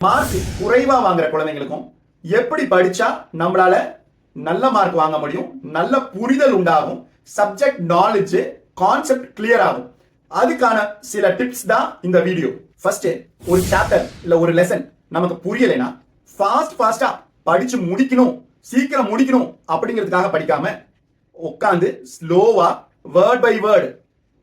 Mark குறைவா வாங்குற குழந்தைங்களுக்கும் எப்படி படிச்சா நம்மளால நல்ல மார்க் வாங்க முடியும்? நல்ல புரிதல் உண்டாகும். சப்ஜெக்ட் நாலேஜ் கான்செப்ட் கிளியர் ஆகும். அதுக்கான சில டிப்ஸ் தான் இந்த வீடியோ ஃபர்ஸ்ட் ஒரு சாப்டர் இல்ல ஒரு லெசன் நமக்கு புரியலைன்னா ஃபாஸ்ட் ஃபாஸ்டா படிச்சு முடிக்கணும் சீக்கிரம் முடிக்கணும் அப்படிங்கிறதுக்காக படிக்காம உட்காந்து ஸ்லோவா word by word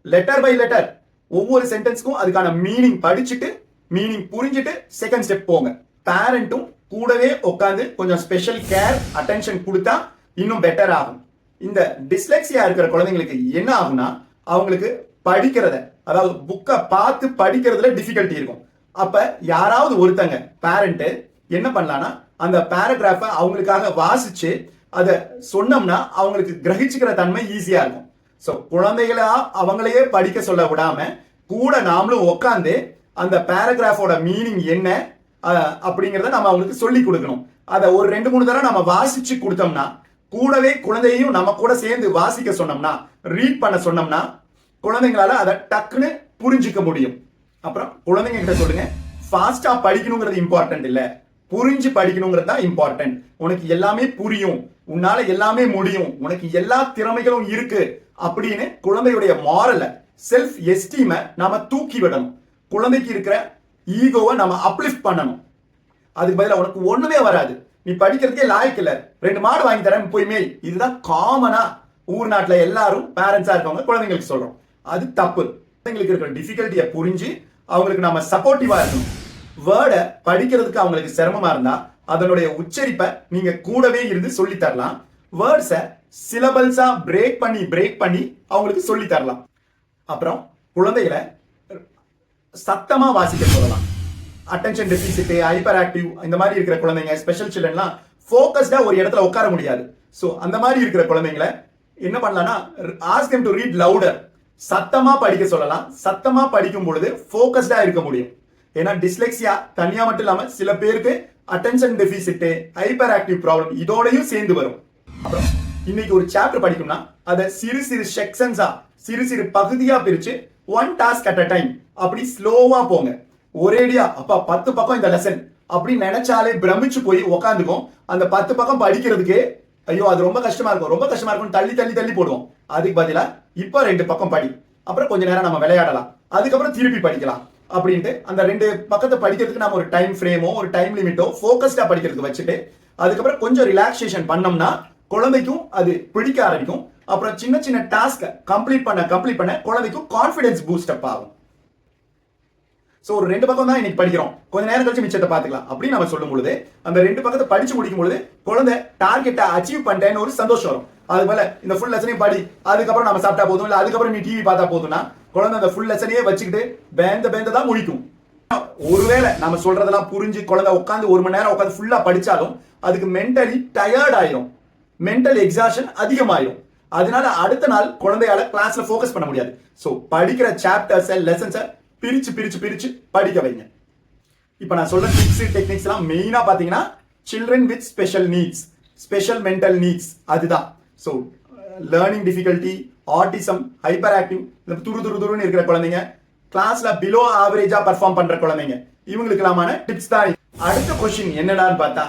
letter by letter ஒவ்வொரு சென்டென்ஸ்க்கும் அதுக்கான மீனிங் படிச்சுட்டு மீனிங் புரிஞ்சுட்டு செகண்ட் ஸ்டெப் போங்க. பேரண்ட்டும் கூடவே உட்காந்து கொஞ்சம் ஸ்பெஷல் கேர் அட்டென்ஷன் கொடுத்தா இன்னும் பெட்டர் ஆகும். இந்த டிஸ்லெக்சியா இருக்கிற குழந்தைங்களுக்கு என்ன ஆகும்னா அவங்களுக்கு படிக்கிறத அதாவது புக்கை பார்த்து படிக்கிறதுல டிஃபிகல்ட்டி இருக்கும். அப்ப யாராவது ஒருத்தங்க பேரண்ட்டு என்ன பண்ணலான்னா அந்த பேராகிராஃபை அவங்களுக்காக வாசிச்சு அதை சொன்னோம்னா அவங்களுக்கு கிரகிச்சுக்கிற தன்மை ஈஸியா இருக்கும். ஸோ குழந்தைகளா அவங்களையே படிக்க சொல்ல விடாம கூட நாமளும் உட்காந்து அந்த பேராகிராஃபோட மீனிங் என்ன? அப்படிங்கிறத நம்ம அவங்களுக்கு சொல்லி கொடுக்கணும். அதை ஒரு ரெண்டு மூணு தடவை நம்ம வாசிச்சு கொடுத்தோம்னா கூடவே குழந்தையையும் நம்ம கூட சேர்ந்து வாசிக்க சொன்னோம்னா ரீட் பண்ண சொன்னோம்னா குழந்தைங்களால அதை டக்குன்னு புரிஞ்சுக்க முடியும். அப்புறம் குழந்தைங்க கிட்ட சொல்லுங்க ஃபாஸ்டா படிக்கணுங்கிறது இம்பார்ட்டன்ட் இல்ல. புரிஞ்சு படிக்கணுங்கிறது தான் இம்பார்ட்டன்ட் உனக்கு எல்லாமே புரியும். உன்னால எல்லாமே முடியும். உனக்கு எல்லா திறமைகளும் இருக்கு. அப்படின்னு குழந்தையுடைய மாரலை செல்ஃப் எஸ்டீமை நாம தூக்கி விடணும். குழந்தைக்கு இருக்கிற ஈகோவை நம்ம அப்லிஃப்ட் பண்ணணும். அதுக்கு பதிலாக உனக்கு ஒன்றுமே வராது. நீ படிக்கிறதுக்கே லாய்க்கு இல்லை. ரெண்டு மாடு வாங்கி தரேன் போய்மே இதுதான் காமனாக ஊர் நாட்டில் எல்லாரும் பேரண்ட்ஸாக இருக்கவங்க குழந்தைங்களுக்கு சொல்கிறோம் அது தப்பு. குழந்தைங்களுக்கு இருக்கிற டிஃபிகல்ட்டியை புரிஞ்சு அவங்களுக்கு நம்ம சப்போர்ட்டிவாக இருக்கணும். வேர்டை படிக்கிறதுக்கு அவங்களுக்கு சிரமமாக இருந்தால் அதனுடைய உச்சரிப்பை நீங்கள் கூடவே இருந்து சொல்லி தரலாம். வேர்ட்ஸை சிலபல்ஸாக பிரேக் பண்ணி பிரேக் பண்ணி அவங்களுக்கு சொல்லி தரலாம். அப்புறம் குழந்தைகளை சத்தமா வாசிக்க சொல்லலாம். அட்டென்ஷன் டெபிசிட் ஹைப்பர் ஆக்டிவ் இந்த மாதிரி இருக்கிற குழந்தைங்க ஸ்பெஷல் சில்ட்ரன்லாம் ஃபோக்கஸ்டா ஒரு இடத்துல உட்கார முடியாது. ஸோ அந்த மாதிரி இருக்கிற குழந்தைங்களை என்ன பண்ணலாம்னா ஆஸ்க் டு ரீட் லவுடர் சத்தமா படிக்க சொல்லலாம். சத்தமா படிக்கும் பொழுது ஃபோக்கஸ்டா இருக்க முடியும். ஏன்னா டிஸ்லெக்ஸியா தனியா மட்டும் இல்லாம சில பேருக்கு attention deficit hyper active problem இதோடயும் சேர்ந்து வரும். அப்புறம் இன்னைக்கு ஒரு சாப்டர் படிக்கணும்னா அதை சிறு சிறு செக்ஷன்ஸா சிறு சிறு பகுதியா பிரிச்சு one task at a time அப்படி ஸ்லோவா போங்க. ஒரேடியா அப்பா பத்து பக்கம் இந்த லெசன் அப்படி நினைச்சாலே பிரமிச்சு போய் உக்காந்துக்கும். அந்த பத்து பக்கம் படிக்கிறதுக்கே ஐயோ அது ரொம்ப கஷ்டமா இருக்கும் ரொம்ப கஷ்டமா இருக்கும் தள்ளி தள்ளி தள்ளி போடுவோம். அதுக்கு பதிலா இப்ப ரெண்டு பக்கம் படி. அப்புறம் கொஞ்ச நேரம் நம்ம விளையாடலாம். அதுக்கப்புறம் திருப்பி படிக்கலாம். அப்படின்ட்டு அந்த ரெண்டு பக்கத்தை படிக்கிறதுக்கு நம்ம ஒரு டைம் ஃப்ரேமோ ஒரு டைம் லிமிட்டோ ஃபோக்கஸ்டா படிக்கிறதுக்கு வச்சுட்டு அதுக்கப்புறம் கொஞ்சம் ரிலாக்ஸேஷன் பண்ணோம்னா குழந்தைக்கும் அது பிடிக்க ஆரம்பிக்கும். அப்புறம் சின்ன சின்ன டாஸ்க்கை கம்ப்ளீட் பண்ண கம்ப்ளீட் பண்ண குழந்தைக்கும் கான்ஃபிடன்ஸ் பூஸ்ட் அப் ஆகும். ஸோ ஒரு ரெண்டு பக்கம் தான் இன்னைக்கு படிக்கிறோம். கொஞ்ச நேரம் கழிச்சு மிச்சத்தை பார்த்துக்கலாம். அப்படின்னு நம்ம சொல்லும் பொழுது அந்த ரெண்டு பக்கத்தை படிச்சு முடிக்கும் பொழுது குழந்தை டார்கெட்டை அச்சீவ் பண்ணிட்டேன்னு ஒரு சந்தோஷம் வரும். அது போல இந்த ஃபுல் லெசனையும் படி. அதுக்கப்புறம் நம்ம சாப்பிட்டா போதும் இல்லை அதுக்கப்புறம் நீ டிவி பார்த்தா போதும்னா குழந்தை அந்த ஃபுல் லெசனையே வச்சுக்கிட்டு பேந்த பேந்த தான் முடிக்கும் ஒருவேளை நம்ம சொல்றதெல்லாம் புரிஞ்சு குழந்தை உட்காந்து ஒரு மணி நேரம் உட்காந்து ஃபுல்லா படிச்சாலும் அதுக்கு மென்டலி டயர்ட் ஆயிரும். மென்டல் எக்ஸாஷன் அதிகமாயிரும். அதனால அடுத்த நாள் குழந்தையால கிளாஸ்ல ஃபோக்கஸ் பண்ண முடியாது. ஸோ படிக்கிற சாப்டர்ஸ் லெசன்ஸை பிரிச்சு பிரிச்சு பிரிச்சு படிக்க வைங்க. இப்போ நான் சொல்ற டிப்ஸ் டெக்னிக்ஸ் எல்லாம் மெயினா பாத்தீங்கன்னா children with special needs special mental needs அதுதான். So learning difficulty autism hyper active இந்த துரு துரு துருன்னு இருக்கிற குழந்தைங்க கிளாஸ்ல பிலோ ஆவரேஜா பர்ஃபார்ம் பண்ற குழந்தைங்க இவங்களுக்கெல்லாமான டிப்ஸ் தான் அடுத்த கொஸ்டின் என்னடான்னு பார்த்தா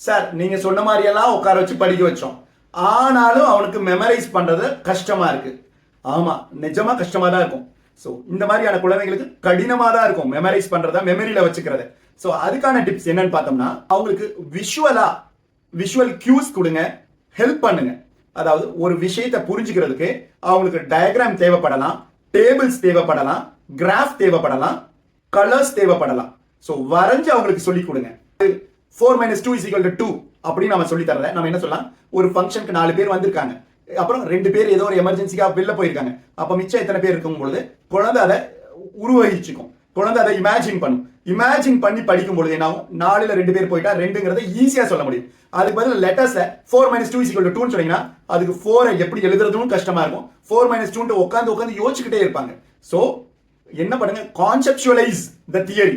சார் நீங்க சொன்ன மாதிரி எல்லாம் உட்கார வச்சு படிக்க வச்சோம். ஆனாலும் அவனுக்கு மெமரைஸ் பண்ணுறது கஷ்டமாக இருக்குது ஆமாம் நிஜமாக கஷ்டமாக தான் இருக்கும். ஸோ இந்த மாதிரியான குழந்தைங்களுக்கு கடினமாக தான் இருக்கும் மெமரைஸ் பண்ணுறதா மெமரியில் வச்சுக்கிறது. ஸோ அதுக்கான டிப்ஸ் என்னன்னு பார்த்தோம்னா அவங்களுக்கு விஷுவலாக விஷுவல் கியூஸ் கொடுங்க ஹெல்ப் பண்ணுங்க. அதாவது ஒரு விஷயத்தை புரிஞ்சுக்கிறதுக்கு அவங்களுக்கு டயக்ராம் தேவைப்படலாம் டேபிள்ஸ் தேவைப்படலாம் கிராஃப் தேவைப்படலாம் கலர்ஸ் தேவைப்படலாம். ஸோ வரைஞ்சு அவங்களுக்கு சொல்லிக் கொடுங்க. Four minus two is equal to அப்படின்னு நம்ம சொல்லி தரல நம்ம என்ன சொல்லலாம்? ஒரு ஃபங்க்ஷனுக்கு நாலு பேர் வந்திருக்காங்க. அப்புறம் ரெண்டு பேர் ஏதோ ஒரு எமர்ஜென்சிக்காக வெளில போயிருக்காங்க. அப்போ மிச்சம் எத்தனை பேர் இருக்கும் பொழுது? குழந்தை அதை உருவகிச்சுக்கும். குழந்தை அதை இமேஜின் பண்ணும். இமேஜின் பண்ணி படிக்கும் பொழுது என்ன ஆகும்? நாலுல ரெண்டு பேர் போயிட்டா ரெண்டுங்கிறத ஈஸியா சொல்ல முடியும். அதுக்கு பதில் லெட்டர்ஸை four minus two is equal டூன்னு சொன்னீங்கன்னா அதுக்கு ஃபோரை எப்படி எழுதுறதும் கஷ்டமா இருக்கும். ஃபோர் மைனஸ் டூன்ட்டு உட்காந்து உட்காந்து யோசிச்சுக்கிட்டே இருப்பாங்க. ஸோ என்ன பண்ணுங்க? கான்செப்டுவலைஸ் த தியரி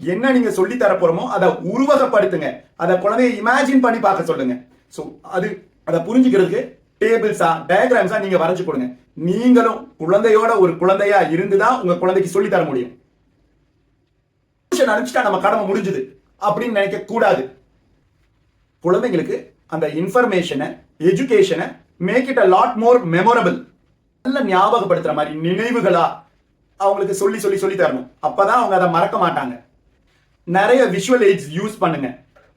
என்ன நீங்க சொல்லி தர போறோமோ அதை உருவகப்படுத்துங்க. அதை குழந்தைய இமேஜின் பண்ணி பார்க்க சொல்லுங்க. ஸோ அது அதை புரிஞ்சுக்கிறதுக்கு டேபிள்ஸா டயக்ராம்ஸா நீங்க வரைஞ்சு கொடுங்க. நீங்களும் குழந்தையோட ஒரு குழந்தையா இருந்து தான் உங்க குழந்தைக்கு சொல்லி தர முடியும். டியூஷன் அனுப்பிச்சிட்டா நம்ம கடமை முடிஞ்சுது. அப்படின்னு நினைக்க கூடாது. குழந்தைங்களுக்கு அந்த இன்ஃபர்மேஷனை எஜுகேஷனை make it a lot more memorable நல்ல ஞாபகப்படுத்துற மாதிரி நினைவுகளா அவங்களுக்கு சொல்லி சொல்லி சொல்லி தரணும். அப்பதான் அவங்க அதை மறக்க மாட்டாங்க. நிறைய விஷுவல் எய்ட்ஸ் யூஸ் பண்ணுங்க.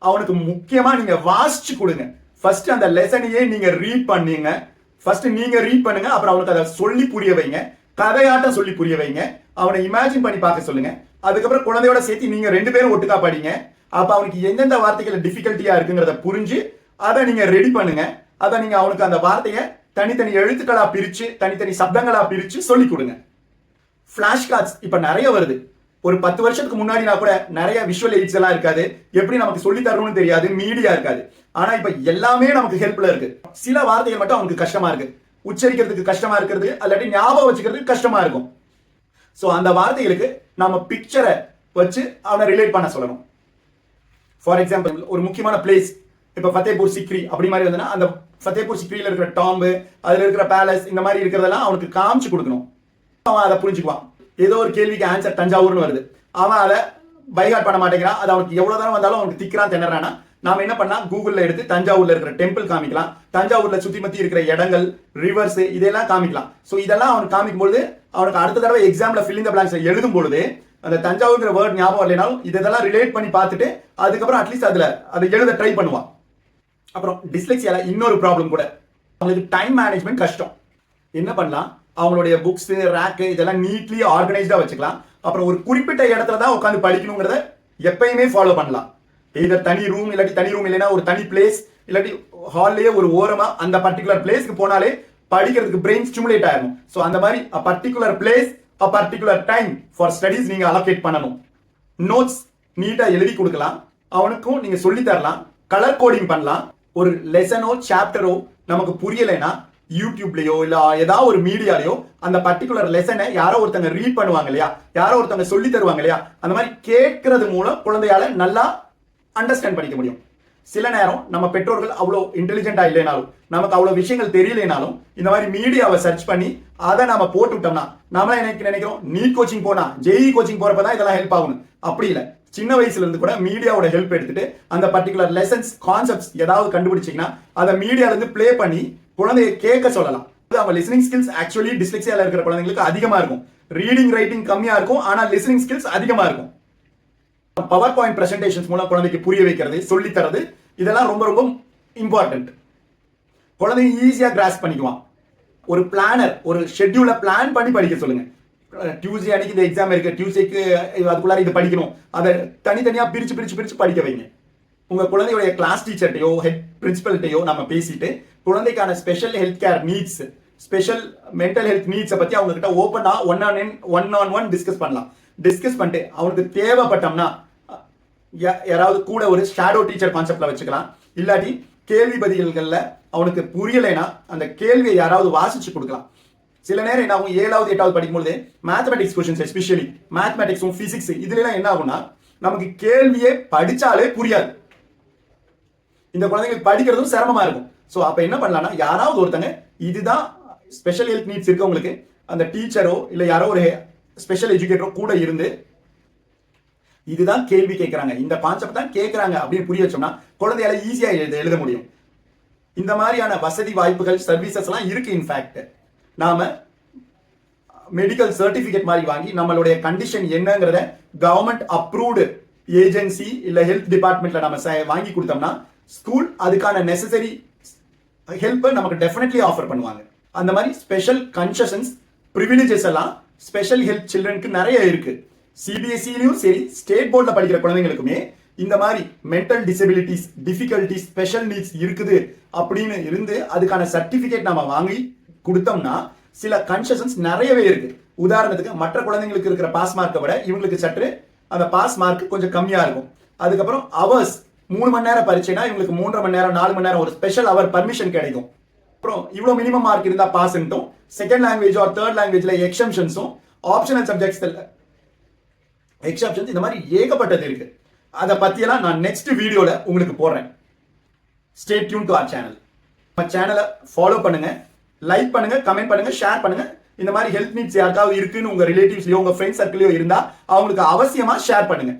அவனுக்கு முக்கியமா நீங்க வாசிச்சு கொடுங்க. ஃபர்ஸ்ட் அந்த லெசனையே நீங்க ரீட் பண்ணீங்க. ஃபர்ஸ்ட் நீங்க ரீட் பண்ணுங்க. அப்புறம் அவனுக்கு அதை சொல்லி புரிய வைங்க. கதையாட்டம் சொல்லி புரிய வைங்க. அவனை இமேஜின் பண்ணி பார்க்க சொல்லுங்க. அதுக்கப்புறம் குழந்தையோட சேர்த்து நீங்க ரெண்டு பேரும் ஒட்டுக்கா படிங்க. அப்ப அவனுக்கு எந்தெந்த வார்த்தைகள் டிஃபிகல்ட்டியா இருக்குங்கிறத புரிஞ்சு அதை நீங்க ரெடி பண்ணுங்க. அதை நீங்க அவனுக்கு அந்த வார்த்தையை தனித்தனி எழுத்துக்களா பிரிச்சு தனித்தனி சப்தங்களா பிரிச்சு சொல்லி கொடுங்க. ஃபிளாஷ் கார்ட்ஸ் இப்ப நிறைய வருது. ஒரு பத்து வருஷத்துக்கு முன்னாடினா கூட நிறைய விஷுவல் எய்ட்ஸ் எல்லாம் இருக்காது. எப்படி நமக்கு சொல்லி தரணும்னு தெரியாது மீடியா இருக்காது. ஆனா இப்ப எல்லாமே நமக்கு ஹெல்ப்ல இருக்கு. சில வார்த்தைகள் மட்டும் அவனுக்கு கஷ்டமா இருக்கு. உச்சரிக்கிறதுக்கு கஷ்டமா இருக்கிறது அல்லாட்டி ஞாபகம் வச்சுக்கிறதுக்கு கஷ்டமா இருக்கும். ஸோ அந்த வார்த்தைகளுக்கு நம்ம பிக்சரை வச்சு அவனை ரிலேட் பண்ண சொல்லணும். ஃபார் எக்ஸாம்பிள் ஒரு முக்கியமான பிளேஸ் இப்போ ஃபத்தேபூர் சிக்ரி அப்படி மாதிரி வந்ததுன்னா அந்த ஃபத்தேபூர் சிக்ரியில் இருக்கிற டாம்பு அதில் இருக்கிற பேலஸ் இந்த மாதிரி இருக்கிறதெல்லாம் அவனுக்கு காமிச்சு கொடுக்கணும். அவன் அதை புரிஞ்சுக்குவான். ஏதோ ஒரு கேள்விக்கு ஆன்சர் தஞ்சாவூர்னு வருது. அவன் அதை பைகாட் பண்ண மாட்டேங்கிறான். அது அவனுக்கு எவ்வளவு தூரம் வந்தாலும் அவனுக்கு திக்கிறான் திணறானா? நாம என்ன பண்ணா கூகுள்ல எடுத்து தஞ்சாவூர்ல இருக்கிற டெம்பிள் காமிக்கலாம். தஞ்சாவூர்ல சுத்தி மத்தி இருக்கிற இடங்கள் ரிவர்ஸ் இதெல்லாம் காமிக்கலாம். சோ இதெல்லாம் அவனுக்கு காமிக்கும் பொழுது அவனுக்கு அடுத்த தடவை எக்ஸாம்ல ஃபில் இந்த பிளாங்ஸ் எழுதும் பொழுது அந்த தஞ்சாவூர்ங்கிற வேர்ட் ஞாபகம் இல்லைனாலும் இதெல்லாம் ரிலேட் பண்ணி பார்த்துட்டு அதுக்கப்புறம் அட்லீஸ்ட் அதுல அதை எழுத ட்ரை பண்ணுவான். அப்புறம் டிஸ்லெக்சியால இன்னொரு ப்ராப்ளம் கூட. அவங்களுக்கு டைம் மேனேஜ்மெண்ட் கஷ்டம். என்ன பண்ணலாம்? அவங்களுடைய புக்ஸ் ரேக்கு இதெல்லாம் நீட்லி ஆர்கனைஸ்டா வச்சுக்கலாம். அப்புறம் ஒரு குறிப்பிட்ட இடத்துல தான் உட்காந்து படிக்கணுங்கிறத எப்பயுமே ஃபாலோ பண்ணலாம். Either தனி ரூம் இல்லாட்டி தனி ரூம் இல்லைன்னா ஒரு தனி பிளேஸ் இல்லாட்டி ஹால்லயே ஒரு ஓரமா அந்த பர்டிகுலர் பிளேஸ்க்கு போனாலே படிக்கிறதுக்கு பிரெயின் ஸ்டிமுலேட் ஆயிரும். ஸோ அந்த மாதிரி a particular place a particular time for studies நீங்க அலோகேட் பண்ணணும். நோட்ஸ் நீட்டா எழுதி கொடுக்கலாம். அவனுக்கும் நீங்க சொல்லி தரலாம். கலர் கோடிங் பண்ணலாம். ஒரு லெசனோ சாப்டரோ நமக்கு புரியலைன்னா யூடியூப்லயோ இல்ல ஏதாவது ஒரு மீடியாலயோ அந்த பர்டிகுலர் லெசனை யாரோ ஒருத்தங்க ரீட் பண்ணுவாங்க இல்லையா? யாரோ ஒருத்தங்க சொல்லி தருவாங்க இல்லையா? அந்த மாதிரி கேட்கறது மூலம் குழந்தையால நல்லா அண்டர்ஸ்டாண்ட் பண்ணிக்க முடியும். சில நேரம் நம்ம பெற்றோர்கள் அவ்வளோ இன்டெலிஜென்ட்டா இல்லைனாலும் நமக்கு அவ்வளோ விஷயங்கள் தெரியலைனாலும் இந்த மாதிரி மீடியாவை சர்ச் பண்ணி அதை நம்ம போட்டு விட்டோம்னா நாம எனக்கு நினைக்கிறோம்? நீட் கோச்சிங் போனா ஜெய் கோச்சிங் போறப்ப தான் இதெல்லாம் ஹெல்ப் ஆகணும் அப்படி இல்லை. சின்ன வயசுல இருந்து கூட மீடியாவோட ஹெல்ப் எடுத்துட்டு அந்த பர்டிகுலர் லெசன்ஸ் கான்செப்ட்ஸ் ஏதாவது கண்டுபிடிச்சிங்கன்னா அதை மீடியால இருந்து ப்ளே பண்ணி குழந்தைய கேட்க சொல்லலாம். அவங்க லிசனிங் ஸ்கில்ஸ் ஆக்சுவலி டிஸ்லெக்சியால இருக்கிற குழந்தைங்களுக்கு அதிகமா இருக்கும். ரீடிங் ரைட்டிங் கம்மியா இருக்கும் ஆனா லிசனிங் ஸ்கில்ஸ் அதிகமா இருக்கும். பவர் பாயிண்ட் பிரசன்டேஷன்ஸ் மூலம் குழந்தைக்கு புரிய வைக்கிறது சொல்லி தரது இதெல்லாம் ரொம்ப ரொம்ப இம்பார்ட்டன்ட் குழந்தைங்க ஈஸியா கிராஸ் பண்ணிக்குவான். ஒரு பிளானர் ஒரு ஷெட்யூலை பிளான் பண்ணி படிக்க சொல்லுங்க. டியூஸ்டே அன்னைக்கு இந்த எக்ஸாம் இருக்கு டியூஸ்டேக்கு அதுக்குள்ளார இது படிக்கணும். அதை தனித்தனியா பிரிச்சு பிரிச்சு பிரிச்சு படிக்க வைங்க. உங்க குழந்தையுடைய கிளாஸ் டீச்சர்கிட்டையோ ஹெட் பிரின்சிபல்ட்டையோ நம்ம பேசிட்டு குழந்தைக்கான special health care needs special mental health நீட்ஸை பத்தி அவங்க கிட்ட ஓப்பனா ஒன் ஆன் என் ஒன் ஆன் ஒன் டிஸ்கஸ் பண்ணலாம். டிஸ்கஸ் பண்ணிட்டு அவனுக்கு தேவைப்பட்டோம்னா யா- யாராவது கூட ஒரு ஷேடோ டீச்சர் கான்செப்ட்ல வச்சுக்கலாம். இல்லாட்டி கேள்வி பதில்கள்ல அவனுக்கு புரியலைன்னா அந்த கேள்வியை யாராவது வாசிச்சு கொடுக்கலாம். சில நேரம் என்ன ஆகும் ஏழாவது எட்டாவது படிக்கும்போது மேத்தமெட்டிக்ஸ் கொஸ்டின்ஸ் எஸ்பெஷலி மேத்தமெட்டிக்ஸும் பிசிக்ஸ் இதுல என்ன ஆகும்னா நமக்கு கேள்வியே படிச்சாலே புரியாது. இந்த குழந்தைங்களுக்கு படிக்கிறதும் சிரமமா இருக்கும். ஸோ அப்போ என்ன பண்ணலாம்னா யாராவது ஒருத்தங்க இதுதான் ஸ்பெஷல் ஹெல்த் நீட்ஸ் இருக்கவங்களுக்கு அந்த டீச்சரோ இல்லை யாரோ ஒரு ஸ்பெஷல் எஜுகேட்டரோ கூட இருந்து இதுதான் கேள்வி கேட்குறாங்க இந்த கான்செப்ட் தான் கேட்குறாங்க அப்படின்னு புரிய வச்சோம்னா குழந்தையால ஈஸியாக எழுத எழுத முடியும். இந்த மாதிரியான வசதி வாய்ப்புகள் சர்வீசஸ் எல்லாம் இருக்கு இன்ஃபேக்ட் நாம மெடிக்கல் சர்டிபிகேட் மாதிரி வாங்கி நம்மளுடைய கண்டிஷன் என்னங்கிறத கவர்மெண்ட் அப்ரூவ்டு ஏஜென்சி இல்லை ஹெல்த் டிபார்ட்மெண்ட்ல நம்ம ச- வாங்கி கொடுத்தோம்னா ஸ்கூல் அதுக்கான நெசசரி ஹெல்ப்பை நமக்கு டெஃபினெட்லி ஆஃபர் பண்ணுவாங்க. அந்த மாதிரி ஸ்பெஷல் கன்செஷன்ஸ் ப்ரிவிலேஜஸ் எல்லாம் ஸ்பெஷல் ஹெல்த் சில்ட்ரனுக்கு நிறைய இருக்கு. சிபிஎஸ்சிலையும் சரி ஸ்டேட் போர்டில் படிக்கிற குழந்தைங்களுக்குமே இந்த மாதிரி mental disabilities difficulties special needs இருக்குது அப்படின்னு இருந்து அதுக்கான சர்டிஃபிகேட் நம்ம வாங்கி கொடுத்தோம்னா சில கன்செஷன்ஸ் நிறையவே இருக்கு. உதாரணத்துக்கு மற்ற குழந்தைங்களுக்கு இருக்கிற பாஸ் மார்க்கை விட இவங்களுக்கு சற்று அந்த பாஸ் மார்க் கொஞ்சம் கம்மியாக இருக்கும். அதுக்கப்புறம் அவர்ஸ் மூணு மணி நேரம் பரீட்சைனா இவங்களுக்கு மூன்றரை மணி நேரம் நாலு மணி நேரம் ஒரு ஸ்பெஷல் அவர் பர்மிஷன் கிடைக்கும். அப்புறம் இவ்வளோ மினிமம் மார்க் இருந்தால் பாஸ்ன்ட்டும் செகண்ட் லாங்குவேஜ் ஆர் தேர்ட் லாங்குவேஜில் எக்ஸம்ஷன்ஸும் ஆப்ஷனல் சப்ஜெக்ட்ஸ் எக்ஸப்ஷன்ஸ் இந்த மாதிரி ஏகப்பட்டது இருக்கு. அதை பற்றியெல்லாம் நான் நெக்ஸ்ட் வீடியோவில் உங்களுக்கு போடுறேன். Stay tuned to our channel நம்ம சேனலை ஃபாலோ பண்ணுங்க லைக் பண்ணுங்க கமெண்ட் பண்ணுங்க ஷேர் பண்ணுங்க. இந்த மாதிரி ஹெல்த் நீட்ஸ் யாருக்காவது இருக்குன்னு உங்க ரிலேட்டிவ்ஸ்லயோ உங்க ஃப்ரெண்ட்ஸ் சர்க்கிளையோ இருந்தா அவங்களுக்கு அவசியமா ஷேர் பண்ணுங்க.